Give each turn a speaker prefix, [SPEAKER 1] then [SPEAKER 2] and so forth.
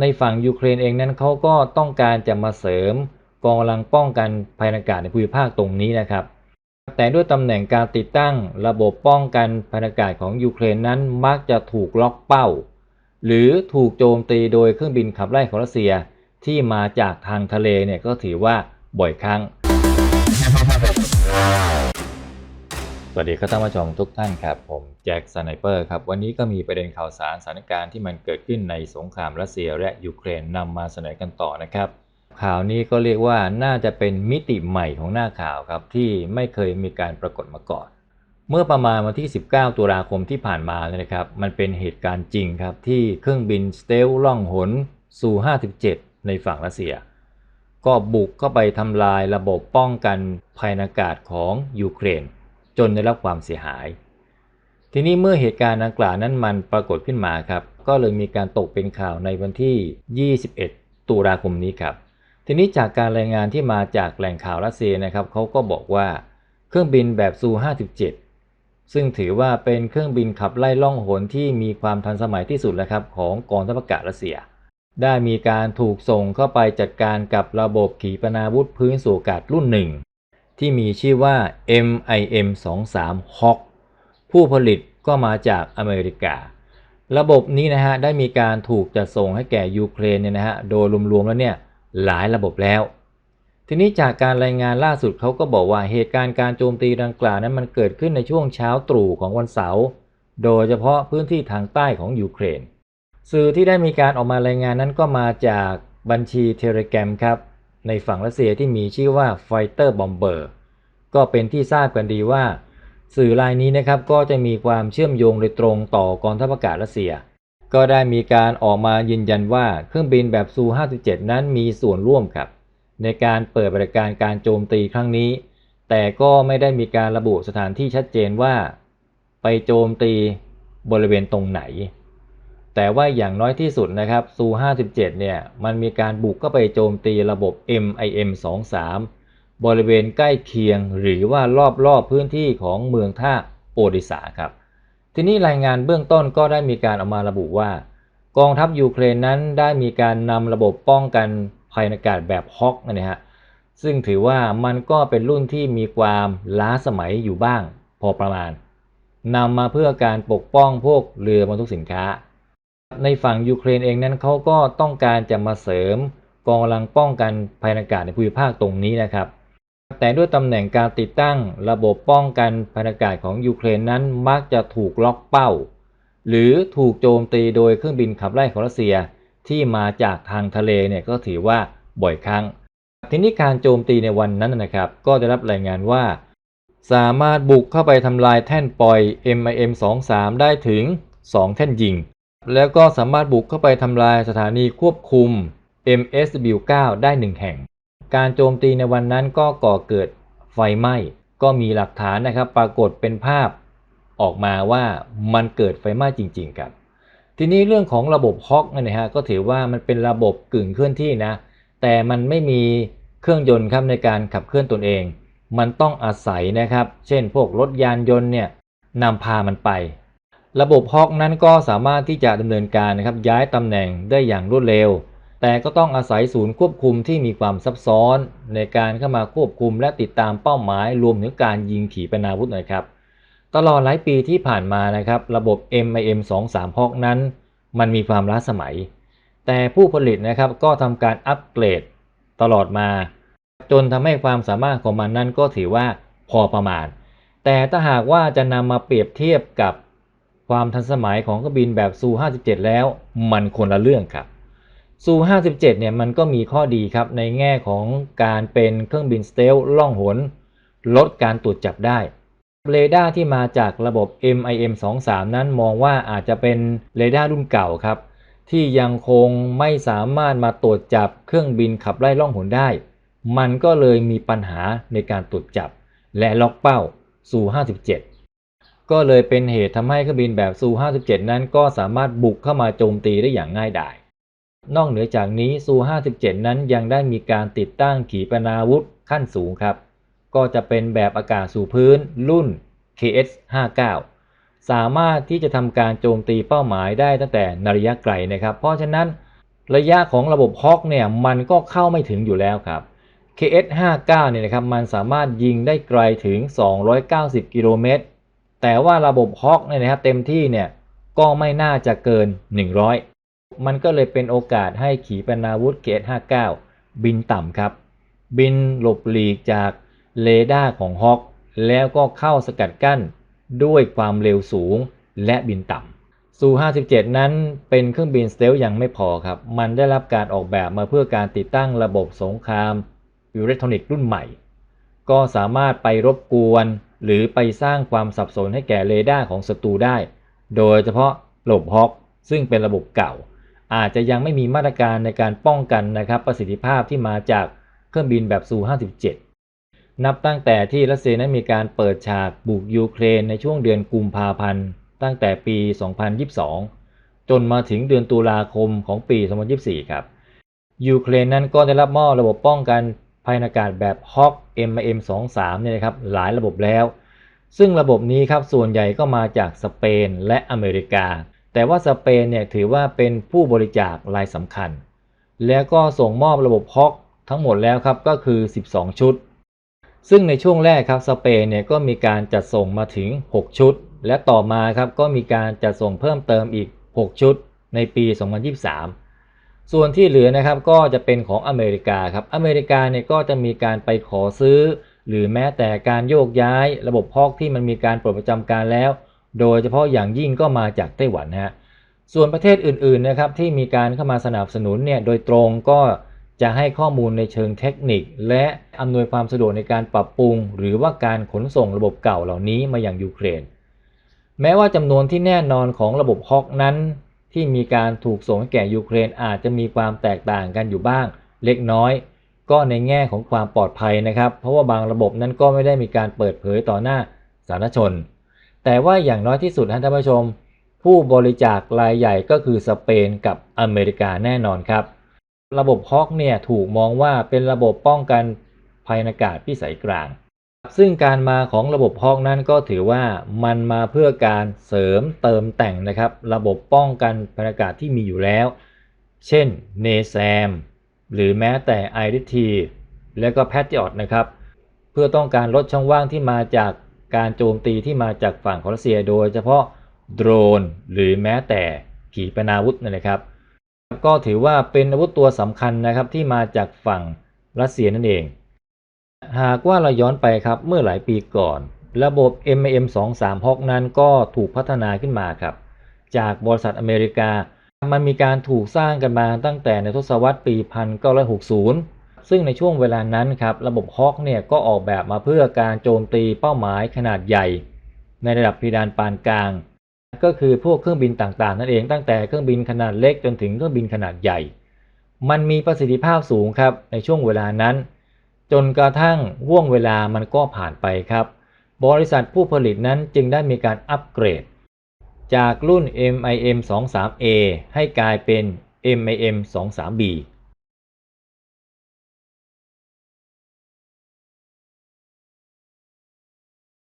[SPEAKER 1] ในฝั่งยูเครนเองนั้นเขาก็ต้องการจะมาเสริมกองกำลังป้องกันภัยอากาศในภูมิภาคตรงนี้นะครับ แต่ด้วยตำแหน่งการติดตั้งระบบป้องกันภัยอากาศของยูเครนนั้นมักจะถูกล็อกเป้า หรือถูกโจมตีโดยเครื่องบินขับไล่ของรัสเซียที่มาจากทางทะเลเนี่ยก็ถือว่าบ่อยครั้ง สวัสดีครับท่านผู้ชมทุกท่านครับ ผมแจ็คสไนเปอร์ครับ วันนี้ก็มีประเด็นข่าวสารสถานการณ์ที่มันเกิดขึ้นในสงครามรัสเซียและยูเครนนำมาเสนอกันต่อนะครับ ข่าวนี้ก็เรียกว่าน่าจะเป็นมิติใหม่ของหน้าข่าวครับที่ไม่เคยมีการปรากฏมาก่อน เมื่อประมาณวันที่ 19 ตุลาคมที่ผ่านมาเลยนะครับ มันเป็นเหตุการณ์จริงครับที่เครื่องบินสเตลล่องหนซู57 ในฝั่งรัสเซีย ก็บุกเข้าไปทำลายระบบป้องกันภัยอากาศของยูเครน จนได้รับความเสียหาย ทีนี้เมื่อเหตุการณ์ดังกล่าวนั้นมันปรากฏขึ้นมาครับ ก็เลยมีการตกเป็นข่าวในวันที่ 21 ตุลาคมนี้ครับทีนี้จากการรายงานที่มาจากแหล่งข่าวรัสเซียนะครับเขาก็บอกว่าเครื่องบินแบบซู 57 ซึ่งถือว่าเป็นเครื่องบินขับไล่ล่องหนที่มีความทันสมัยที่สุดแล้วครับของกองทัพอากาศรัสเซีย ได้มีการถูกส่งเข้าไปจัดการกับระบบขีปนาวุธพื้นสู่อากาศรุ่นหนึ่ง ที่มีชื่อว่า MIM 23 Hawk ผู้ผลิตก็มาจากอเมริกา ระบบนี้นะฮะได้มีการถูกจัดส่งให้แก่ยูเครนเนี่ยนะฮะโดยรวมๆแล้วเนี่ยหลายระบบแล้ว ทีนี้จากการรายงานล่าสุดเขาก็บอกว่าเหตุการณ์การโจมตีดังกล่าวนั้นมันเกิดขึ้นในช่วงเช้าตรู่ของวันเสาร์โดยเฉพาะพื้นที่ทางใต้ของยูเครน สื่อที่ได้มีการออกมารายงานนั้นก็มาจากบัญชีเทเลแกรมครับ ในฝั่งรัสเซียที่มีชื่อว่า Fighter Bomber ก็เป็นที่ทราบกันดีว่า สื่อรายนี้นะครับก็จะมีความเชื่อมโยงโดยตรงต่อกองทัพอากาศรัสเซีย ก็ได้มีการออกมายืนยันว่าเครื่องบินแบบซู57 นั้นมีส่วนร่วมครับ ในการเปิดบริการการโจมตีครั้งนี้ แต่ก็ไม่ได้มีการระบุสถานที่ชัดเจนว่า ไปโจมตีบริเวณตรงไหน แต่ว่าอย่างน้อยที่สุดนะครับซู57เนี่ยมันมีการบุกเข้าไปโจมตีระบบ MIM 23บริเวณใกล้เคียงหรือว่ารอบๆพื้นที่ของเมืองท่าโอดิสาครับ ทีนี้รายงานเบื้องต้นก็ได้มีการออกมาระบุว่า กองทัพยูเครนนั้นได้มีการนำระบบป้องกันภัยอากาศแบบฮอกนะฮะซึ่งถือว่ามันก็เป็นรุ่นที่มีความล้าสมัยอยู่บ้างพอประมาณนำมาเพื่อการปกป้องพวกเรือบรรทุกสินค้า ในฝั่งยูเครนเองนั้นเขาก็ต้องการจะมาเสริมกองกำลังป้องกันภัยอากาศในภูมิภาคตรงนี้นะครับ แต่ด้วยตำแหน่งการติดตั้งระบบป้องกันภัยอากาศของยูเครนนั้นมักจะถูกล็อกเป้า หรือถูกโจมตีโดยเครื่องบินขับไล่ของรัสเซียที่มาจากทางทะเลเนี่ยก็ถือว่าบ่อยครั้ง ทีนี้การโจมตีในวันนั้นนะครับ ก็ได้รับรายงานว่า สามารถบุกเข้าไปทำลายแท่นปล่อย MIM-23 ได้ถึง 2 แท่นยิง แล้วก็สามารถบุกเข้าไปทำลายสถานีควบคุม MSW9 ได้ 1 แห่ง การโจมตีในวันนั้นก็ก่อเกิดไฟไหม้ ก็มีหลักฐานนะครับ ปรากฏเป็นภาพออกมาว่ามันเกิดไฟไหม้จริง ๆ ครับ ทีนี้เรื่องของระบบฮอกเนี่ยนะฮะก็ถือว่ามันเป็นระบบกึ่งเคลื่อนที่นะ แต่มันไม่มีเครื่องยนต์ครับในการขับเคลื่อนตนเอง มันต้องอาศัยนะครับ เช่น พวกรถยานยนต์เนี่ยนำพามันไป ระบบฮอกนั้นก็สามารถที่จะดำเนินการนะครับย้ายตำแหน่งได้อย่างรวดเร็ว แต่ก็ต้องอาศัยศูนย์ควบคุมที่มีความซับซ้อน ในการเข้ามาควบคุมและติดตามเป้าหมาย รวมถึงการยิงขีปนาวุธนะครับตลอดหลายปีที่ผ่านมานะครับระบบ MIM 23 Hawk นั้น มันมีความล้าสมัย แต่ผู้ผลิตนะครับก็ทำการอัปเกรดตลอดมา จนทำให้ความสามารถของมันนั้นก็ถือว่าพอประมาณ แต่ถ้าหากว่าจะนำมาเปรียบเทียบกับ ความทันสมัยของเครื่องบินแบบซู 57 แล้ว มันคนละเรื่องครับซู57เนี่ยมันก็มีข้อดีครับในแง่ของการเป็นเครื่องบินสเตลล่องหน ลดการตรวจจับได้เรดาร์ที่มาจากระบบ MIM 23นั้นมองว่าอาจจะเป็นเรดาร์รุ่นเก่าครับ ที่ยังคงไม่สามารถมาตรวจจับเครื่องบินขับไล่ล่องหนได้ มันก็เลยมีปัญหาในการตรวจจับ และล็อกเป้าซู57 ก็เลยเป็นเหตุทำให้เครื่องบินแบบซู 57 นั้นก็สามารถบุกเข้ามาโจมตีได้อย่างง่ายดาย นอกเหนือจากนี้ซู 57 นั้นยังได้มีการติดตั้งขีปนาวุธขั้นสูงครับ ก็จะเป็นแบบอากาศสู่พื้นรุ่น KS-59 สามารถที่จะทำการโจมตีเป้าหมายได้ตั้งแต่นระยะไกลนะครับ เพราะฉะนั้นระยะของระบบฮอกเนี่ยมันก็เข้าไม่ถึงอยู่แล้วครับ KS59 เนี่ยนะครับมันสามารถยิงได้ไกลถึง 290 กิโลเมตร แต่ว่าระบบฮอกเนี่ยนะครับเต็มที่เนี่ยก็ไม่น่าจะเกิน 100 มันก็เลยเป็นโอกาสให้ขีปนาวุธ KS59 บินต่ำครับ บินหลบหลีกจากเรดาร์ของฮอกแล้วก็เข้าสกัดกั้นด้วยความเร็วสูงและบินต่ำซู57 นั้นเป็นเครื่องบินสเตลยังไม่พอครับ มันได้รับการออกแบบมาเพื่อการติดตั้งระบบสงครามอิเล็กทรอนิกส์รุ่นใหม่ ก็สามารถไปรบกวน หรือไปสร้างความสับสนให้แก่เรดาร์ของศัตรูได้ โดยเฉพาะระบบฮอกซึ่งเป็นระบบเก่า อาจจะยังไม่มีมาตรการในการป้องกันนะครับประสิทธิภาพที่มาจากเครื่องบินแบบซู 57 นับตั้งแต่ที่รัสเซียนั้นมีการเปิดฉากบุกยูเครนในช่วงเดือนกุมภาพันธ์ตั้งแต่ปี 2022 จนมาถึงเดือนตุลาคมของปี 2024 ครับยูเครนนั้นก็ได้รับมอบระบบป้องกัน ภัยอากาศแบบ Hawk MIM23 เนี่ยนะครับหลายระบบแล้ว ซึ่งระบบนี้ครับส่วนใหญ่ก็มาจากสเปนและอเมริกา แต่ว่าสเปนเนี่ยถือว่าเป็นผู้บริจาครายสำคัญ แล้วก็ส่งมอบระบบ Hawk ทั้งหมดแล้วครับก็คือ 12 ชุด ซึ่งในช่วงแรกครับสเปนเนี่ยก็มีการจัดส่งมาถึง 6 ชุด และต่อมาครับก็มีการจัดส่งเพิ่มเติมอีก 6 ชุดในปี 2023 ส่วนที่เหลือนะครับก็จะเป็นของอเมริกาครับอเมริกาเนี่ยก็จะมีการไปขอซื้อ หรือแม้แต่การโยกย้ายระบบพอกที่มันมีการปลดประจำการแล้ว โดยเฉพาะอย่างยิ่งก็มาจากไต้หวันนะฮะส่วนประเทศอื่นๆนะครับที่มีการเข้ามาสนับสนุนเนี่ยโดยตรงก็จะให้ข้อมูลในเชิงเทคนิค และอำนวยความสะดวกในการปรับปรุง หรือว่าการขนส่งระบบเก่าเหล่านี้มาอย่างยูเครน แม้ว่าจำนวนที่แน่นอนของระบบฮอกนั้น ที่มีการถูกส่งให้แก่ยูเครนอาจจะมีความแตกต่างกันอยู่บ้างเล็กน้อย ก็ในแง่ของความปลอดภัยนะครับ เพราะว่าบางระบบนั้นก็ไม่ได้มีการเปิดเผยต่อหน้าสาธารณชน แต่ว่าอย่างน้อยที่สุดท่านผู้ชม ผู้บริจาครายใหญ่ก็คือสเปนกับอเมริกาแน่นอนครับ ระบบฮอกเนี่ยถูกมองว่าเป็นระบบป้องกันภัยอากาศพิสัยกลาง ซึ่งการมาของระบบฮอกนั้นก็ถือว่ามันมาเพื่อการเสริมเติมแต่งนะครับ ระบบป้องกันภัยอากาศที่มีอยู่แล้ว เช่น n a s a m หรือแม้แต่ i r t และก็ Patriot นะครับ เพื่อต้องการลดช่องว่างที่มาจากการโจมตีที่มาจากฝั่งของรัสเซียโดยเฉพาะโดรน หรือแม้แต่ขีปนาวุธนั่นนะครับ ก็ถือว่าเป็นอาวุธตัวสำคัญนะครับที่มาจากฝั่งรัสเซียนั่นเอง หากว่าเราย้อนไปครับเมื่อหลายปีก่อน ระบบ MAM23 ฮอกนั้นก็ถูกพัฒนาขึ้นมาครับ จากบริษัทอเมริกา มันมีการถูกสร้างกันมาตั้งแต่ในทศวรรษปี 1960 ซึ่งในช่วงเวลานั้นครับระบบฮอกเนี่ยก็ออกแบบมาเพื่อการโจมตีเป้าหมายขนาดใหญ่ ในระดับเพดานปานกลาง ก็คือพวกเครื่องบินต่างๆ นั่นเองตั้งแต่เครื่องบินขนาดเล็กจนถึงเครื่องบินขนาดใหญ่ มันมีประสิทธิภาพสูงครับในช่วงเวลานั้น จนกระทั่งว่วงเวลามันก็ผ่านไปครับ บริษัทผู้ผลิตนั้นจึงได้มีการอัปเกรด จากรุ่น MIM 23A ให้กลายเป็น MIM 23B